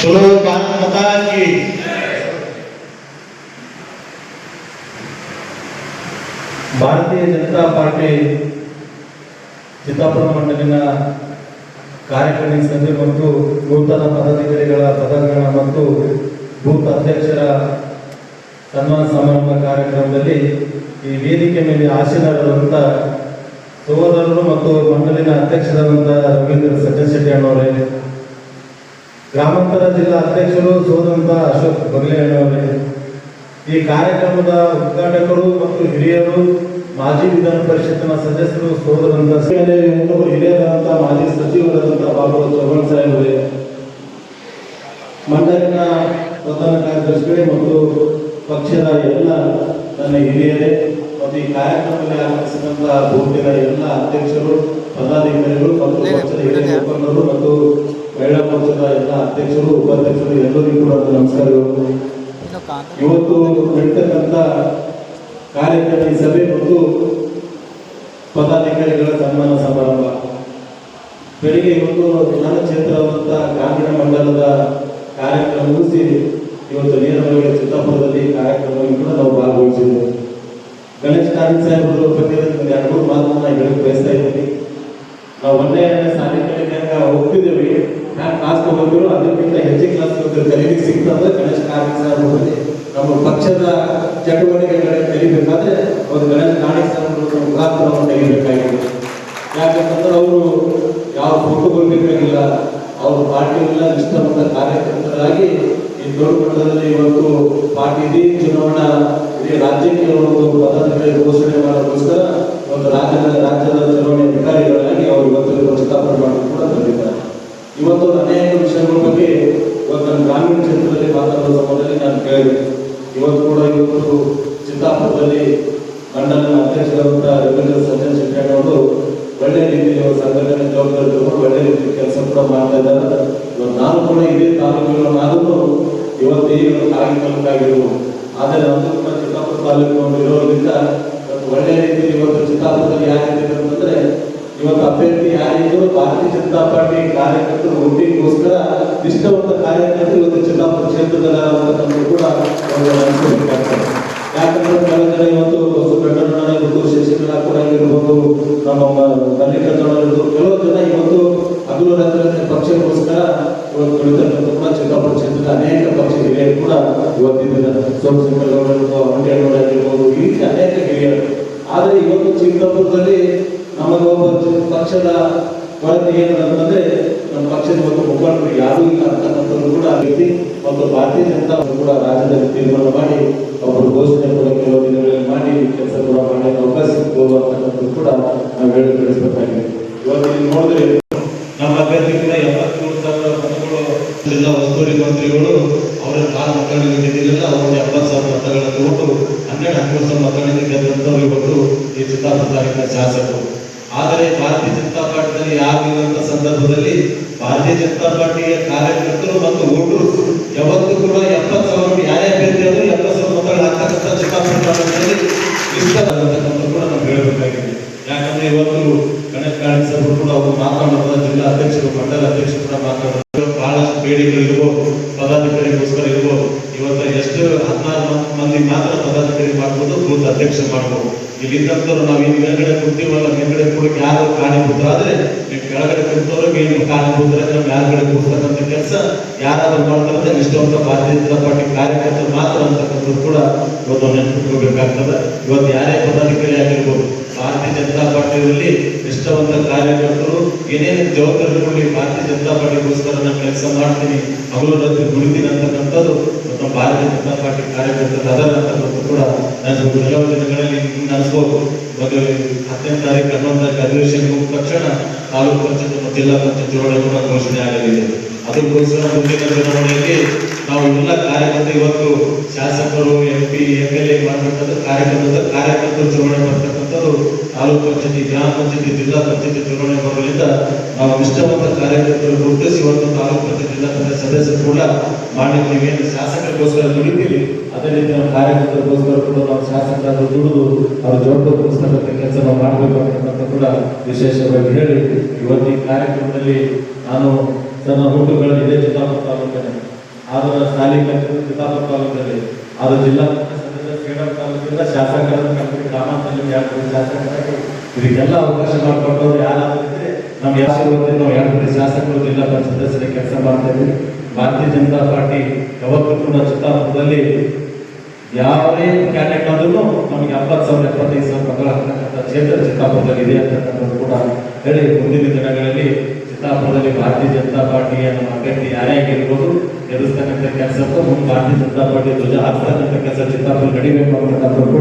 बोलो भारत माता की ಭಾರತೀಯ ಜನತಾ ಪಾರ್ಟಿ ಚಿತ್ತಾಪುರ ಮಂಡಲಿನ ಕಾರ್ಯಕಾರಿಣಿ ಸಭೆ ಮತ್ತು ನೂತನ ಪದಾಧಿಕಾರಿಗಳ ಪದಗ್ರಹಣ ಮತ್ತು ಬೂತ್ ಅಧ್ಯಕ್ಷರ ಸನ್ಮಾನ ಸಮಾರಂಭ ಕಾರ್ಯಕ್ರಮದಲ್ಲಿ ಈ ವೇದಿಕೆ ಮೇಲೆ ಆಸೀನರಾದಂಥ ಸಹೋದರರು ಮತ್ತು ಮಂಡಲಿನ ಅಧ್ಯಕ್ಷರಾದಂಥ ರವೀಂದ್ರ ಸಜ್ಜನ್ ಶೆಟ್ಟಿ ಅಣ್ಣವರೇ ಗ್ರಾಮಾಂತರ ಜಿಲ್ಲಾ ಅಧ್ಯಕ್ಷರು ಸೋದಂತ ಅಶೋಕ್ ಬಗಲೆ ಅಣ್ಣವರೇ ಈ ಕಾರ್ಯಕ್ರಮದ ಉದ್ಘಾಟಕರು ಮತ್ತು ಹಿರಿಯರು, ಮಾಜಿ ವಿಧಾನ ಪರಿಷತ್ತಿನ ಸದಸ್ಯರು ಸೋದರಂತ ಹಿರಿಯರಾದಂತಹ ಮಾಜಿ ಸಚಿವರಾದಂಥ ಬಾಬು ಚೌಹಾಣ್ ಸಾಹೇಬರೇ, ಮಂಡಳಿನ ಪ್ರಧಾನ ಕಾರ್ಯದರ್ಶಿಗಳೇ ಮತ್ತು ಪಕ್ಷದ ಎಲ್ಲ ನನ್ನ ಹಿರಿಯರೇ ಮತ್ತು ಈ ಕಾರ್ಯಕ್ರಮದಲ್ಲಿ ಆಗಮಿಸಿದಂಥ ಬೂತಿನ ಎಲ್ಲ ಅಧ್ಯಕ್ಷರು ಪದಾಧಿಕಾರಿಗಳು ಮತ್ತು ಪಕ್ಷದ ಹಿರಿಯ ಮುಖಂಡರು ಮತ್ತು ಮಹಿಳಾ ಮೋರ್ಚಾದ ಎಲ್ಲ ಅಧ್ಯಕ್ಷರು ಉಪಾಧ್ಯಕ್ಷರು ಎಲ್ಲರಿಗೂ ಕೂಡ ನಮಸ್ಕಾರಗಳು. ಇವತ್ತು ನಡೀತಕ್ಕಂಥ ಈ ಸಭೆ ಮತ್ತು ಪದಾಧಿಕಾರಿಗಳ ಸನ್ಮಾನ ಸಮಾರಂಭ. ಬೆಳಿಗ್ಗೆ ಇವತ್ತು ಜ್ಞಾನ ಕ್ಷೇತ್ರವಾದಂಥ ಗ್ರಾಮೀಣ ಮಂಡಲದ ಕಾರ್ಯಕ್ರಮ ಮುಗಿಸಿ ಇವತ್ತು ನೇರವಾಗಿ ಚಿತ್ತಾಪುರದಲ್ಲಿ ಕಾರ್ಯಕ್ರಮವನ್ನು ಕೂಡ ನಾವು ಭಾಗವಹಿಸಿದ್ದೇವೆ. ಗಣೇಶ್ ಕಾರ್ಮಿಕ ಸಾಹೇಬರು ಬಗ್ಗೆ ಒಂದು ಎರಡು ಮೂರು ಮಾತನ್ನ ಹೇಳಕ್ಕೆ ಬಯಸ್ತಾ ಇದ್ದೀನಿ. ನಾವು ಒಂದೇ ಸಾಲಿಗಳಿಗೆ ಹೆಂಗ ಹೋಗ್ತಿದ್ದೀವಿ ಹ್ಯಾಂಗ ಕ್ಲಾಸ್ ತಗೊಂಡ್ರು ಅದಕ್ಕಿಂತ ಹೆಚ್ಚಿನ ಕ್ಲಾಸ್ ತಗೊಂಡ್ರು ಕಲೀಲಿಕ್ಕೆ ಸಿಗ್ತದೆ ಗಣೇಶ್ ಕಾರ್ಮಿಕ ಸಾಹೇಬರು ಬಗ್ಗೆ ನಮ್ಮ ಪಕ್ಷದ ಚಟುವಟಿಕೆಗಳಿಗೆ ಕಲಿಬೇಕಾದ್ರೆ ಅವ್ರು ಗಣೇಶ್ ಕಾರ್ಮಿಕ ಸಾಹೇಬರು ಮುಖಾಂತರವನ್ನು ತೆಗಿಬೇಕಾಗಿದೆ. ಯಾಕಂತಂದ್ರೆ ಅವರು ಯಾವ ಫೋಟೋ ಬೇಕಾಗಿಲ್ಲ, ಅವ್ರ ಪಾರ್ಟಿ ಎಲ್ಲ ಕಾರ್ಯಕರ್ತರಾಗಿ ಈ ದೊಡ್ಡ ಇವತ್ತು ಪಾರ್ಟಿ ಚುನಾವಣಾ ಇಡೀ ರಾಜ್ಯಕ್ಕೆ ಒಂದು ಪದಾಧಿಕಾರಿ ಘೋಷಣೆ ಮಾಡೋದಕ್ಕೋಸ್ಕರ ಒಂದು ರಾಜ್ಯದ ರಾಜ್ಯದ ಚುನಾವಣೆ ಅಧಿಕಾರಿಗಳಾಗಿ ಅವರು ಇವತ್ತು ಪ್ರಸ್ತಾಪನೆ ಮಾಡೋದು ಕೂಡ ಬಂದಿದ್ದಾರೆ. ಇವತ್ತು ಅನೇಕ ವಿಷಯಗಳ ಬಗ್ಗೆ ಇವತ್ತು ನನ್ನ ಗ್ರಾಮೀಣ ಕ್ಷೇತ್ರದಲ್ಲಿ ಮಾತಾಡುವ ಸಮಯದಲ್ಲಿ ನಾನು ಕೇಳಿದೆ. ಇವತ್ತು ಕೂಡ ಇವತ್ತು ಚಿತ್ತಾಪುರದಲ್ಲಿ ಮಂಡಲ ಅಧ್ಯಕ್ಷರಾದಂಥ ರವೀಂದ್ರ ಸಜ್ಜನ್ ಶೆಟ್ಟಿ ಅವರು ಒಳ್ಳೆ ರೀತಿಯಲ್ಲಿ ಅವ್ರ ಸಂಘಟನೆ ಜವಾಬ್ದಾರಿ ತಗೊಂಡು ಒಳ್ಳೆ ರೀತಿಯ ಕೆಲಸ ಕೂಡ ಮಾಡ್ತಾ ಇದ್ದಾರೆ. ಇವತ್ತು ನಾನು ಕೂಡ ಇದೇ ತಾಲೂಕುಗಳನ್ನಾದರೂ ಇವತ್ತು ಈ ಕಾಗಿ ತಾಲೂಕಾಗಿರ್ಬೋದು ಆದರೆ ನಮ್ಮದು ಕೂಡ ಚಿತ್ತಾಪುರ ತಾಲೂಕು ಇರೋದ್ರಿಂದ ಇವತ್ತು ಒಳ್ಳೆ ರೀತಿಯಲ್ಲಿ ಇವತ್ತು ಚಿತ್ತಾಪುರದಲ್ಲಿ ಯಾವ ಅಂತಂದರೆ, ಇವತ್ತು ಅಭ್ಯರ್ಥಿ ಯಾರಿದ್ರು ಭಾರತೀಯ ಜನತಾ ಪಾರ್ಟಿ ಕಾರ್ಯಕರ್ತರು ಒಟ್ಟಿಗೋಸ್ಕರ ಇಷ್ಟವಂತ ಕಾರ್ಯಕರ್ತರು ಇವತ್ತು ಚಿತ್ತಾಪುರ ಕ್ಷೇತ್ರದಲ್ಲಿ ಕೂಡ ಅನಿಸಬೇಕಾಗ್ತದೆ ಯಾಕಂದ್ರೆ ಕೆಲವು ಇವತ್ತು ಶಶಿಕಲಾ ಕೂಡ ಇರ್ಬೋದು, ನಮ್ಮ ಮಲ್ಲಿಕಾರ್ಜುನ ಕೆಲವು ಜನ ಇವತ್ತು ಹಗಲು ರಾತ್ರಿ ಪಕ್ಷಕ್ಕೋಸ್ಕರ ಇವತ್ತು ಇರ್ಬೋದು ಅಂಬೇಗೌಡ ಆಗಿರ್ಬೋದು ಈ ರೀತಿ ಅನೇಕ ಹಿರಿಯರು. ಆದರೆ ಇವತ್ತು ಚಿಕ್ಕಪುರದಲ್ಲಿ ನಮಗೆ ಒಬ್ಬ ಪಕ್ಷದ ಕೊರತೆ ಏನಂತಂದ್ರೆ ನಮ್ಮ ಪಕ್ಷದ ಒಂದು ಮುಖಂಡರು ಯಾರು ಇಲ್ಲ ಅಂತಕ್ಕಂಥದ್ದು ಕೂಡ ವ್ಯಕ್ತಿ ಮತ್ತು ಭಾರತೀಯ ಜನತಾ ಕೂಡ ರಾಜ್ಯದಲ್ಲಿ ತೀರ್ಮಾನ ಮಾಡಿ, ಅವರು ಘೋಷಣೆ ಕೂಡ ಕೆಲವು ದಿನಗಳಲ್ಲಿ ಮಾಡಿ ಕೆಲಸ ಕೂಡ ಮಾಡಿ ಅವಕಾಶ ಸಿಗ್ಬೋದು ಅಂತಕ್ಕಂಥದ್ದು ಕೂಡ ನಾವು ಹೇಳಿ ತಿಳಿಸಬೇಕಾಗಿದೆ. ಇವತ್ತು ನೋಡಿದ್ರೆ ನಮ್ಮ ಅಭ್ಯರ್ಥಿ ಕೂಡ ಎಪ್ಪತ್ಮೂರು ಸಾವಿರ ಮತಗಳು ಜಿಲ್ಲಾ ಉಸ್ತುವಾರಿ ಮಂತ್ರಿಗಳು ಅವರ ಮಕ್ಕಳಿಗೆ ಮತಗಳಿಗೆ ಗೆದ್ದಿಲ್ಲ ಅವರು ಎಪ್ಪತ್ತು ಸಾವಿರ ಮತಗಳನ್ನು ತಗೊಂಡು ಹನ್ನೆರಡು ಹನ್ನೆರಡು ಸಾವಿರ ಮತಗಳಿಗೆ ಗೆದ್ದಂಥವ್ರು ಇವತ್ತು ಈ ಚಿತ್ತಾಪುರ ತಾಲೂಕಿನ ಶಾಸಕರು. ಆದರೆ ಭಾರತೀಯ ಜನತಾ ಪಾರ್ಟಿಯಲ್ಲಿ ಯಾರಿರುವಂತ ಸಂದರ್ಭದಲ್ಲಿ ಭಾರತೀಯ ಜನತಾ ಪಾರ್ಟಿಯ ಕಾರ್ಯಕರ್ತರು ಮತ್ತು ಓಟರು ಯಾವತ್ತೂ ಕೂಡ ಎಪ್ಪತ್ತು ಸಾವಿರ ಯಾರೇ ಅಭ್ಯರ್ಥಿ ಆದರೂ ಎಪ್ಪತ್ತು ಸಾವಿರ ಮತಗಳು ಹಾಕ್ತಕ್ಕಂಥ ಚಿತ್ತಾಪುರ ತಾಲೂಕಿನಲ್ಲಿ ಕೂಡ ನಾವು ಹೇಳಬೇಕಾಗಿದೆ. ಯಾಕಂದ್ರೆ ಇವತ್ತು ಗಣೇಶ್ ಕಾಣಿಸಲು ಕೂಡ ಅವರು ಮಾತನಾಡುವ ಜಿಲ್ಲಾ ಅಧ್ಯಕ್ಷರು, ಮಂಡಲ ಅಧ್ಯಕ್ಷರು ಕೂಡ ಮಾತನಾಡುವ ಬೂತ್ ಅಧ್ಯಕ್ಷ ಮಾಡ್ಬೋದು ಇಲ್ಲಿದ್ದಂಥವ್ರು ನಾವು ಇಲ್ಲಿ ಮೇಲ್ಗಡೆ ಕೂತೀವಲ್ಲ ಮೇಲ್ಗಡೆ ಕೂಡಕ್ಕೆ ಯಾರು ಕಾರಣೀಭೂತರಾದ್ರೆ ನೀವು ಕೆಳಗಡೆ ಕೂತವ್ರಿಗೆ ಏನು ಕಾರಣೀಭೂತರೆ ನಮ್ಮ ಮೇಲ್ಗಡೆ ಕೂರ್ತಕ್ಕಂಥ ಕೆಲಸ ಯಾರಾದರೂ ಮಾಡ್ತಾರೆ ನಿಷ್ಠವಂತ ಭಾರತೀಯ ಜನತಾ ಪಾರ್ಟಿ ಕಾರ್ಯಕರ್ತರು ಮಾತ್ರ ಅಂತಕ್ಕಂಥದ್ದು ಕೂಡ ಇವತ್ತು ನೆನಪಿಟ್ಕೋಬೇಕಾಗ್ತದೆ ಇವತ್ತು ಯಾರೇ ಪದಾಧಿಕಾರಿ ಆಗಿರ್ಬೋದು ಭಾರತೀಯ ಜನತಾ ಪಾರ್ಟಿಯಲ್ಲಿ ನಿಷ್ಠವಂತ ಕಾರ್ಯಕರ್ತರು, ಏನೇನು ಜವಾಬ್ದಾರಿಗಳು ಭಾರತೀಯ ಜನತಾ ಪಾರ್ಟಿಗೋಸ್ಕರ ನಾನು ಕೆಲಸ ಮಾಡ್ತೀನಿ ಹಗಲು ರಾತ್ರಿ ದುಡಿತೀನಿ ಅಂತಕ್ಕಂಥದ್ದು, ನಮ್ಮ ಭಾರತೀಯ ಜನತಾ ಪಾರ್ಟಿ ಕಾರ್ಯಕರ್ತರು ಅದರ ಅಂತಕ್ಕಂಥದ್ದು ಕೂಡ ನಾನು ಕೆಲವು ದಿನಗಳಲ್ಲಿ ಅನ್ಸ್ಬೋದು. ಮೊದಲು ಹತ್ತನೇ ತಾರೀಕು ಹನ್ನೊಂದು ತಾರೀಕು ಅಧಿವೇಶನ ಹೋಗಿದ ತಕ್ಷಣ ತಾಲೂಕು ಪಂಚಾಯತ್ ಮತ್ತು ಜಿಲ್ಲಾ ಪಂಚಾಯತ್ ಚುನಾವಣೆ ಕೂಡ ಘೋಷಣೆ ಆಗಲಿದೆ. ಅದಕ್ಕೋಸ್ಕರ ಮುಂದಿನ ಚುನಾವಣೆಯಲ್ಲಿ ನಾವು ಎಲ್ಲ ಕಾರ್ಯಕರ್ತರು ಇವತ್ತು ಶಾಸಕರು M P M L A ಮಾಡ್ತಕ್ಕಂಥ ಕಾರ್ಯಕರ್ತರ ಕಾರ್ಯಕರ್ತರು ಚುನಾವಣೆ ಮಾಡ್ತಕ್ಕಂಥದ್ದು ತಾಲೂಕು ಪಂಚಾಯತಿ, ಗ್ರಾಮ ಪಂಚಾಯತಿ, ಜಿಲ್ಲಾ ಪಂಚಾಯತಿ ಚುನಾವಣೆ ಬರೋದ್ರಿಂದ ನಾವು ಇಷ್ಟವಂತ ಕಾರ್ಯಕರ್ತರು ಗುರುತಿಸಿ ಇವತ್ತು ತಾಲೂಕು ಪಂಚಾಯತಿ ಜಿಲ್ಲಾ ಪಂಚಾಯತ್ ಸದಸ್ಯರು ಕೂಡ ಮಾಡಲಿಕ್ಕೆ ಅಂತ ಶಾಸಕರಿಗೋಸ್ಕರ ದುಡಿತೀವಿ. ಅದೇ ರೀತಿ ನಮ್ಮ ಕಾರ್ಯಕರ್ತರಿಗೋಸ್ಕರ ಕೂಡ ನಾವು ಶಾಸಕರಾದ ದುಡಿದು ಅವ್ರ ಜವಾಬ್ದಾರಿಗೋಸ್ಕರ ಕೆಲಸ ನಾವು ಮಾಡಬೇಕು ಅಂತಕ್ಕಂಥ ಕೂಡ ವಿಶೇಷವಾಗಿ ಹೇಳಿ ಇವತ್ತು ಈ ಕಾರ್ಯಕ್ರಮದಲ್ಲಿ ನಾನು ನನ್ನ ಹುಟ್ಟುಗಳು ಇದೇ ಚಿತ್ತಾಪುರ ತಾಲೂಕಲ್ಲಿ ಆದ್ರೆ ಶಾಲೆ ಕಲಿತು ಚಿತ್ತಾಪುರ ತಾಲೂಕಲ್ಲಿ ಆದ್ರೆ ಜಿಲ್ಲಾ ಸದಸ್ಯ ಸೇಡಂ ತಾಲೂಕಿಂದ ಶಾಸಕರ ಕಂಪನಿ ಗ್ರಾಮಾಂತರದಲ್ಲಿ ಎರಡು ಶಾಸಕರಾಗಿ ಇದಕ್ಕೆಲ್ಲ ಅವಕಾಶ ಮಾಡಿಕೊಟ್ಟವ್ರು ಯಾರಾದ್ರೂ ನಮ್ಮ ಆಶೀರ್ವಾದ ನಾವು ಎರಡು ಶಾಸಕರು ಜಿಲ್ಲಾ ಪರಿಷತ್ ಸದಸ್ಯರ ಕೆಲಸ ಮಾಡ್ತಾ ಇದ್ದೀವಿ. ಭಾರತೀಯ ಜನತಾ ಪಾರ್ಟಿ ಯಾವತ್ತೂ ಕೂಡ ಚಿತ್ತಾಪುರದಲ್ಲಿ ಯಾವುದೇ ಕ್ಯಾಂಡಿಡೇಟ್ ಆದ್ರೂ ನಮಗೆ ಎಪ್ಪತ್ತು ಸಾವಿರ, ಎಪ್ಪತ್ತೈದು ಸಾವಿರ ಮಕ್ಕಳ ಕ್ಷೇತ್ರ ಚಿತ್ತಾಪುರದಲ್ಲಿ ಇದೆ ಅಂತಕ್ಕಂಥದ್ದು ಕೂಡ ಹೇಳಿ ಮುಂದಿನ ದಿನಗಳಲ್ಲಿ ಚಿತ್ತಾಪುರದಲ್ಲಿ ಭಾರತೀಯ ಜನತಾ ಪಾರ್ಟಿಯ ನಮ್ಮ ಅಭ್ಯರ್ಥಿ ಯಾರೇ ಆಗಿರ್ಬೋದು ಎದುರಿಸ್ತಕ್ಕಂಥ ಕೆಲಸ ಮುಂದೆ ಭಾರತೀಯ ಜನತಾ ಪಾರ್ಟಿ ಧ್ವಜ ಹಾಕ್ತಕ್ಕಂಥ ಕೆಲಸ ಚಿತ್ತಾಪುರ ನಡಿಬೇಕು ಅಂತಕ್ಕಂಥದ್ದು ಕೂಡ